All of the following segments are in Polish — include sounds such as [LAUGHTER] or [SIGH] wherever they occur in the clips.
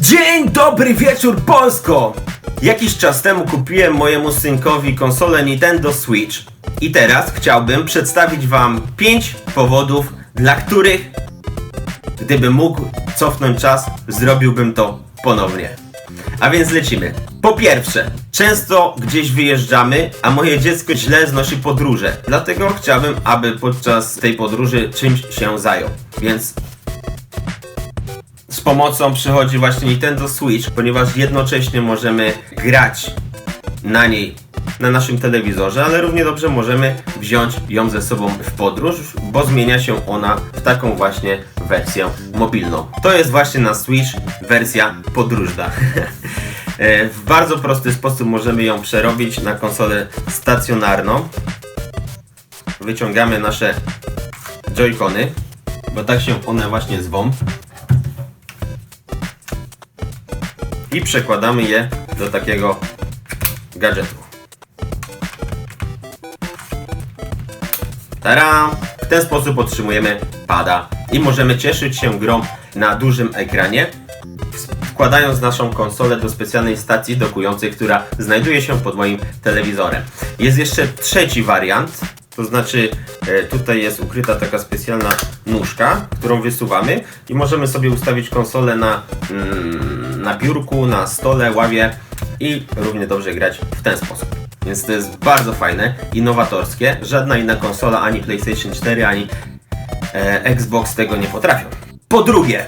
Dzień dobry wieczór Polsko! Jakiś czas temu kupiłem mojemu synkowi konsolę Nintendo Switch i teraz chciałbym przedstawić wam 5 powodów, dla których gdybym mógł cofnąć czas, zrobiłbym to ponownie. A więc lecimy. Po pierwsze, często gdzieś wyjeżdżamy, a moje dziecko źle znosi podróże. Dlatego chciałbym, aby podczas tej podróży czymś się zajął. Więc z pomocą przychodzi właśnie Nintendo Switch, ponieważ jednocześnie możemy grać na niej na naszym telewizorze, ale równie dobrze możemy wziąć ją ze sobą w podróż, bo zmienia się ona w taką właśnie wersję mobilną. To jest właśnie na Switch wersja podróżna. [LAUGHS] E, w bardzo prosty sposób możemy ją przerobić na konsolę stacjonarną. Wyciągamy nasze joycony, bo tak się one właśnie zwą. I przekładamy je do takiego gadżetu. Tara! W ten sposób otrzymujemy pada i możemy cieszyć się grą na dużym ekranie, wkładając naszą konsolę do specjalnej stacji dokującej, która znajduje się pod moim telewizorem. Jest jeszcze trzeci wariant, to znaczy e, tutaj jest ukryta taka specjalna nóżka, którą wysuwamy i możemy sobie ustawić konsolę na, mm, na biurku, na stole, ławie i równie dobrze grać w ten sposób. Więc to jest bardzo fajne, innowatorskie. Żadna inna konsola, ani PlayStation 4, ani e, Xbox tego nie potrafią. Po drugie,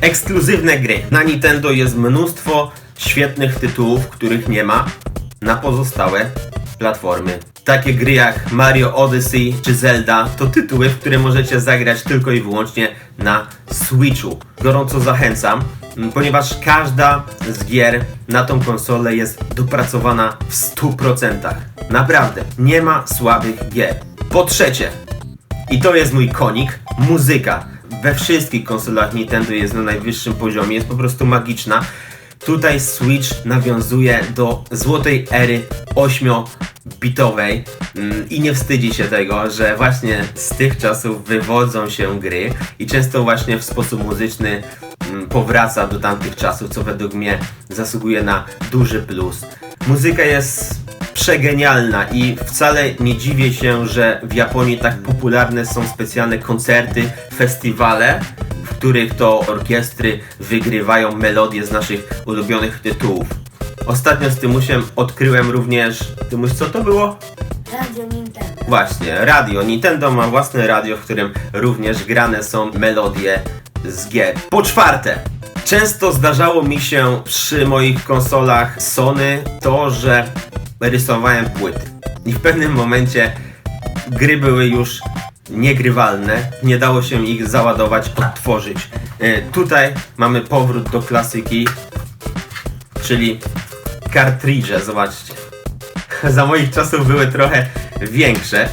ekskluzywne gry. Na Nintendo jest mnóstwo świetnych tytułów, których nie ma na pozostałe platformy. Takie gry jak Mario Odyssey czy Zelda to tytuły, w które możecie zagrać tylko i wyłącznie na Switchu. Gorąco zachęcam, ponieważ każda z gier na tą konsolę jest dopracowana w 100%. Naprawdę, nie ma słabych gier. Po trzecie, i to jest mój konik, muzyka. We wszystkich konsolach Nintendo jest na najwyższym poziomie, jest po prostu magiczna. Tutaj Switch nawiązuje do złotej ery 8-bitowej mm, i nie wstydzi się tego, że właśnie z tych czasów wywodzą się gry i często właśnie w sposób muzyczny mm, powraca do tamtych czasów, co według mnie zasługuje na duży plus. Muzyka jest przegenialna i wcale nie dziwię się, że w Japonii tak popularne są specjalne koncerty, festiwale, w których to orkiestry wygrywają melodie z naszych ulubionych tytułów. Ostatnio z Tymusiem odkryłem również... Tymuś, co to było? Radio Nintendo. Właśnie, radio. Nintendo ma własne radio, w którym również grane są melodie z gier. Po czwarte, często zdarzało mi się przy moich konsolach Sony to, że rysowałem płyty. I w pewnym momencie gry były już niegrywalne, nie dało się ich załadować, odtworzyć. E, Tutaj mamy powrót do klasyki, czyli kartridże, zobaczcie. [LAUGHS] Za moich czasów były trochę większe.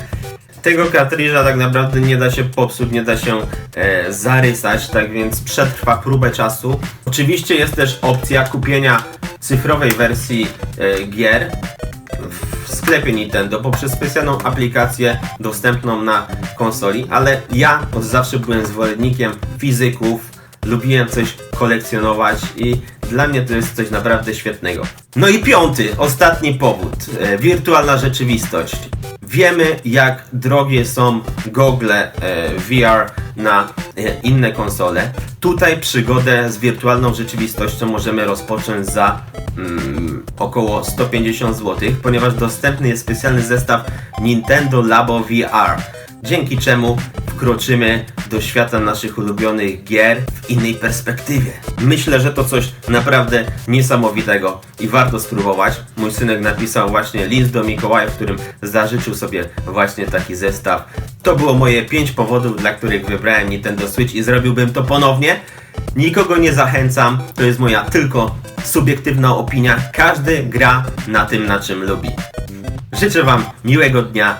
Tego kartridża tak naprawdę nie da się popsuć, nie da się e, zarysać, tak więc przetrwa próbę czasu. Oczywiście jest też opcja kupienia cyfrowej wersji e, gier w sklepie Nintendo poprzez specjalną aplikację dostępną na konsoli, ale ja od zawsze byłem zwolennikiem fizyków, lubiłem coś kolekcjonować i dla mnie to jest coś naprawdę świetnego. No i piąty, ostatni powód, e, wirtualna rzeczywistość. Wiemy jak drogie są gogle e, VR na e, inne konsole. Tutaj przygodę z wirtualną rzeczywistością możemy rozpocząć za mm, około 150 zł, ponieważ dostępny jest specjalny zestaw Nintendo Labo VR, dzięki czemu wkroczymy do świata naszych ulubionych gier w innej perspektywie. Myślę, że to coś naprawdę niesamowitego i warto spróbować. Mój synek napisał właśnie list do Mikołaja, w którym zażyczył sobie właśnie taki zestaw. To było moje 5 powodów, dla których wybrałem Nintendo Switch i zrobiłbym to ponownie. Nikogo nie zachęcam, to jest moja tylko subiektywna opinia. Każdy gra na tym, na czym lubi. Życzę Wam miłego dnia